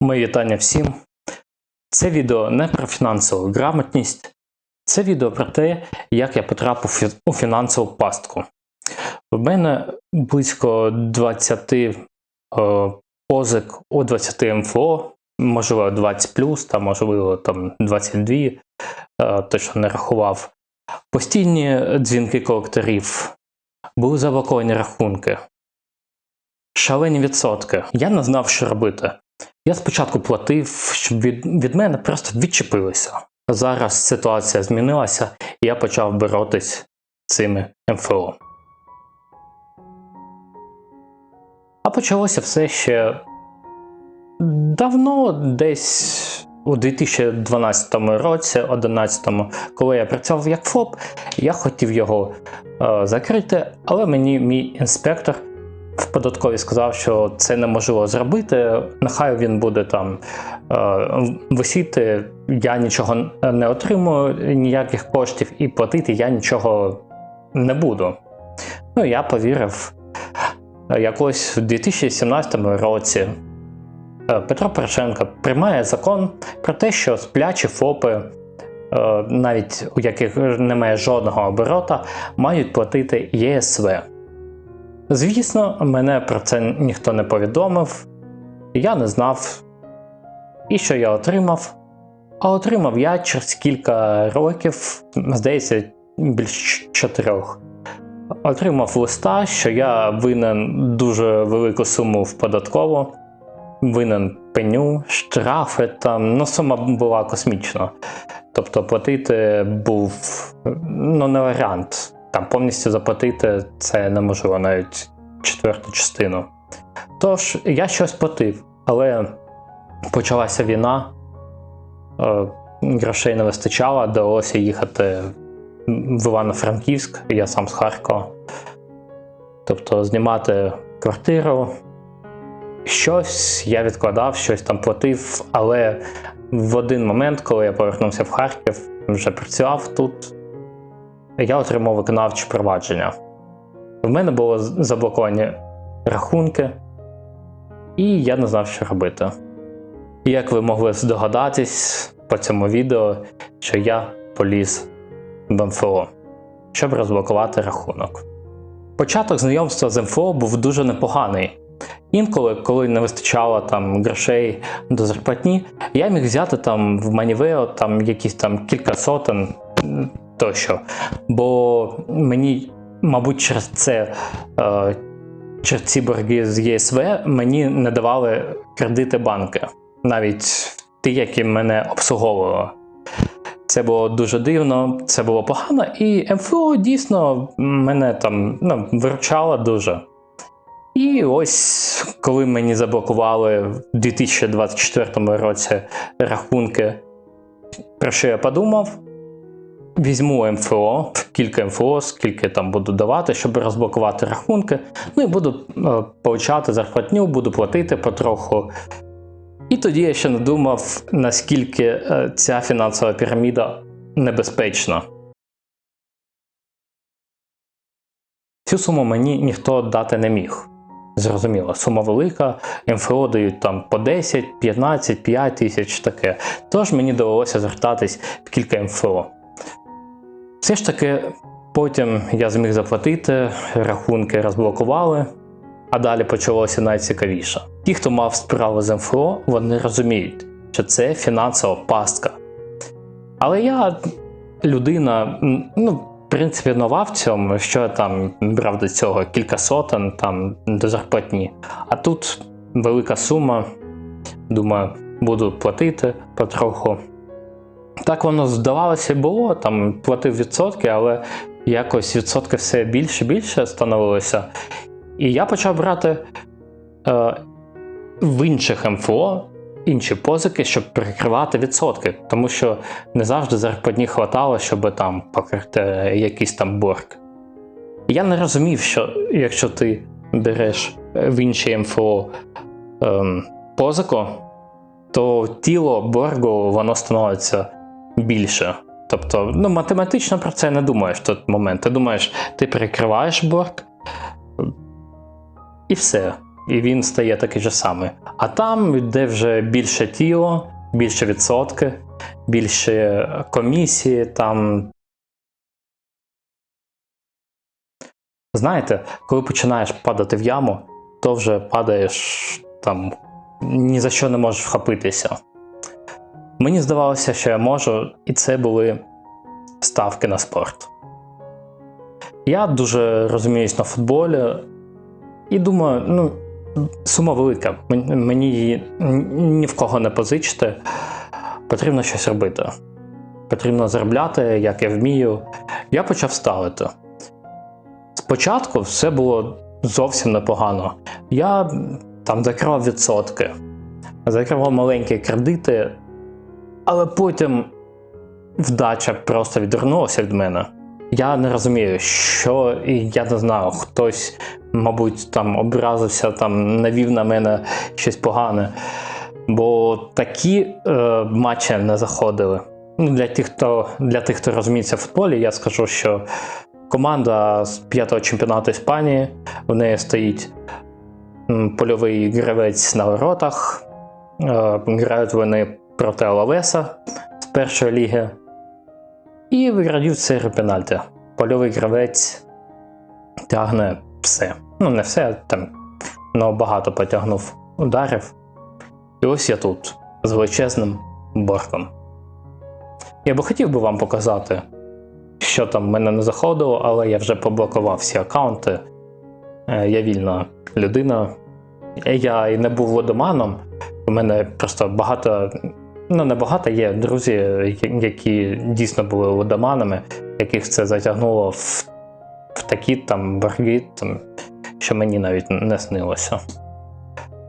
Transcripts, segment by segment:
Мої вітання всім. Це відео не про фінансову грамотність, це відео про те, як я потрапив у фінансову пастку. У мене близько 20 е, позик у 20 МФО, можливо 20 плюс, та можливо там 22, е, точно не рахував. Постійні дзвінки колекторів, були заблоковані рахунки, шалені відсотки. Я не знав, що робити. Я спочатку платив, щоб від, від мене просто відчепилися. Зараз ситуація змінилася, і я почав боротись цими МФО. А почалося все ще давно, десь у 2012 році, 2011, коли я працював як ФОП, я хотів його е, закрити, але мені мій інспектор в податковій сказав, що це неможливо зробити. Нехай він буде там е, висіти, я нічого не отримую, ніяких коштів, і платити я нічого не буду. Ну, я повірив. Якось в 2017 році е, Петро Порошенко приймає закон про те, що сплячі ФОПи, е, навіть у яких немає жодного оборота, мають платити ЄСВ. Звісно, мене про це ніхто не повідомив, я не знав, і що я отримав. А отримав я через кілька років, здається, більш чотирьох. Отримав листа, що я винен дуже велику суму в податкову, винен пеню, штрафи там, ну сума була космічна. Тобто платити був ну, не варіант. Там повністю заплатити це неможливо навіть четверту частину. Тож я щось платив, але почалася війна, е, грошей не вистачало, довелося їхати в Івано-Франківськ, я сам з Харкова. Тобто знімати квартиру. Щось я відкладав, щось там платив, але в один момент, коли я повернувся в Харків, вже працював тут, я отримав виконавче провадження. В мене були заблоковані рахунки, і я не знав, що робити. І як ви могли здогадатись по цьому відео, що я поліз в МФО, щоб розблокувати рахунок. Початок знайомства з МФО був дуже непоганий. Інколи, коли не вистачало там грошей до зарплатні, я міг взяти там в Манівео там якісь там кілька сотень тощо. Бо мені, мабуть, через це, е, через ці борги з ЄСВ мені не давали кредити банки, навіть ті, які мене обслуговували. Це було дуже дивно, це було погано, і МФО дійсно мене там ну, виручало дуже. І ось коли мені заблокували в 2024 році рахунки, про що я подумав, візьму МФО, кілька МФО, скільки там буду давати, щоб розблокувати рахунки. Ну і буду е, получати зарплатню, буду платити потроху. І тоді я ще не думав, наскільки е, ця фінансова піраміда небезпечна. Цю суму мені ніхто дати не міг. Зрозуміло, сума велика, МФО дають там по 10, 15, 5 тисяч таке. Тож мені довелося звертатись в кілька МФО. Все ж таки, потім я зміг заплатити, рахунки розблокували, а далі почалося найцікавіше. Ті, хто мав справу з МФО, вони розуміють, що це фінансова пастка. Але я людина, ну, в принципі, нова в цьому, що я там брав до цього кілька сотень там до зарплатні. А тут велика сума. Думаю, буду платити потроху. Так воно здавалося було, там платив відсотки, але якось відсотки все більше і більше становилося. І я почав брати е, в інших МФО інші позики, щоб перекривати відсотки, тому що не завжди зарплатні хватало, щоб там покрити якийсь там борг. Я не розумів, що якщо ти береш в інші МФО ем, позику, то тіло боргу воно становиться більше. Тобто, ну, математично про це не думаєш в той момент. Ти думаєш, ти перекриваєш борг, і все. і він стає такий же самий. А там, де вже більше тіло, більше відсотки, більше комісії, там. Знаєте, коли починаєш падати в яму, то вже падаєш там ні за що не можеш вхопитися. Мені здавалося, що я можу, і це були ставки на спорт. Я дуже розуміюсь на футболі і думаю, ну, сума велика. Мені її ні в кого не позичити. Потрібно щось робити. Потрібно заробляти, як я вмію. Я почав ставити. Спочатку все було зовсім непогано. Я там закривав відсотки, закривав маленькі кредити, але потім вдача просто відвернулася від мене. Я не розумію, що і я не знаю, хтось, мабуть, там образився, там навів на мене щось погане. Бо такі е, матчі не заходили. Ну, для, тих, хто, для тих, хто розуміється в футболі, я скажу, що команда з п'ятого чемпіонату Іспанії, в неї стоїть польовий гравець на воротах. Е, грають вони проти Алавеса з першої ліги. І виграють серію пенальті. Польовий гравець тягне все. Ну, не все, там ну, багато потягнув ударів. І ось я тут з величезним борком. Я би хотів би вам показати, що там в мене не заходило, але я вже поблокував всі аккаунти. Е, Я вільна людина. Я і не був водоманом. У мене просто багато, ну не багато є друзі, які дійсно були водоманами, яких це затягнуло в, в такі там борги, там, що мені навіть не снилося.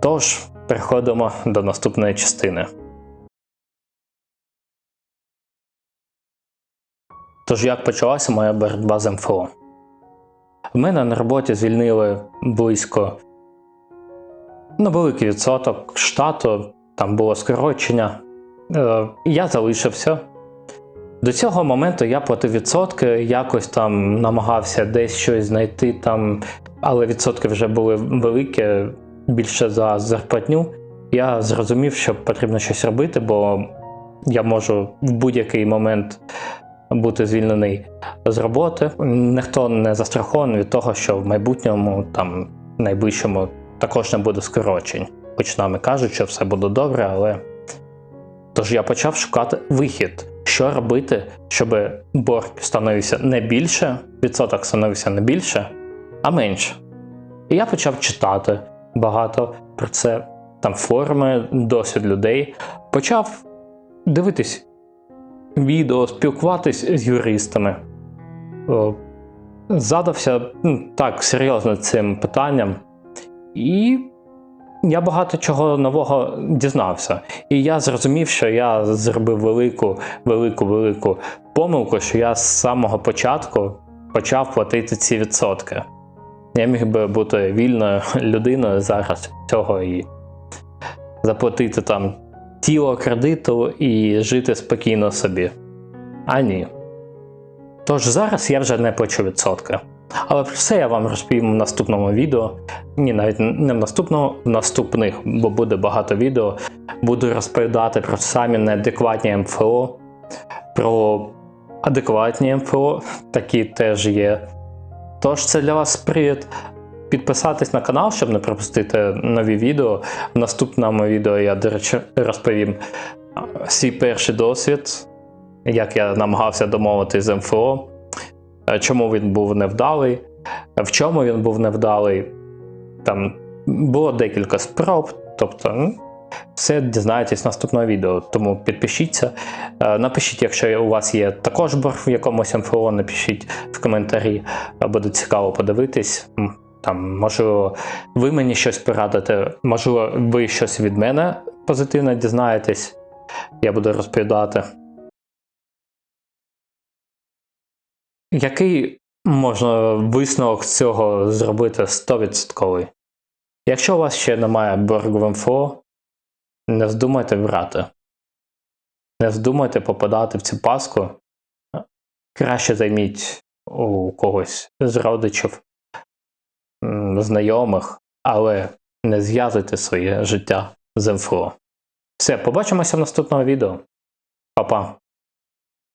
Тож, переходимо до наступної частини. Тож, як почалася моя боротьба з МФО? В мене на роботі звільнили близько ну, великий відсоток штату, там було скорочення. Е, і я залишився. До цього моменту я платив відсотки, якось там намагався десь щось знайти, там, але відсотки вже були великі, більше за зарплатню. Я зрозумів, що потрібно щось робити, бо я можу в будь-який момент бути звільнений з роботи. Ніхто не застрахований від того, що в майбутньому, там найближчому, також не буде скорочень. Хоч нами кажуть, що все буде добре, але. Тож я почав шукати вихід, що робити, щоб борг становився не більше, відсоток становився не більше, а менше. І я почав читати багато про це, там форуми, досвід людей. Почав дивитись відео, спілкуватись з юристами. Задався так серйозно цим питанням. І я багато чого нового дізнався. І я зрозумів, що я зробив велику, велику, велику помилку, що я з самого початку почав платити ці відсотки. Я міг би бути вільною людиною зараз цього і заплатити там тіло кредиту і жити спокійно собі. А ні. Тож зараз я вже не плачу відсотки. Але про це я вам розповім в наступному відео. Ні, навіть не в наступному, в наступних, бо буде багато відео. Буду розповідати про самі неадекватні МФО, про адекватні МФО, такі теж є. Тож це для вас привід. Підписатись на канал, щоб не пропустити нові відео. В наступному відео я, до речі, розповім свій перший досвід, як я намагався домовитися з МФО, чому він був невдалий, в чому він був невдалий. Там було декілька спроб, тобто все дізнаєтесь наступного відео. Тому підпишіться. Е, Напишіть, якщо у вас є також борг в якомусь МФО, напишіть в коментарі, Е, буде цікаво подивитись. Там, можливо, ви мені щось порадите, можливо, ви щось від мене позитивно дізнаєтесь. Я буду розповідати. Який можна висновок з цього зробити 100%? Якщо у вас ще немає боргу в МФО, не вздумайте брати. Не вздумайте попадати в цю паску. Краще займіть у когось з родичів, знайомих, але не зв'язуйте своє життя з МФО. Все, побачимося в наступному відео. Па-па!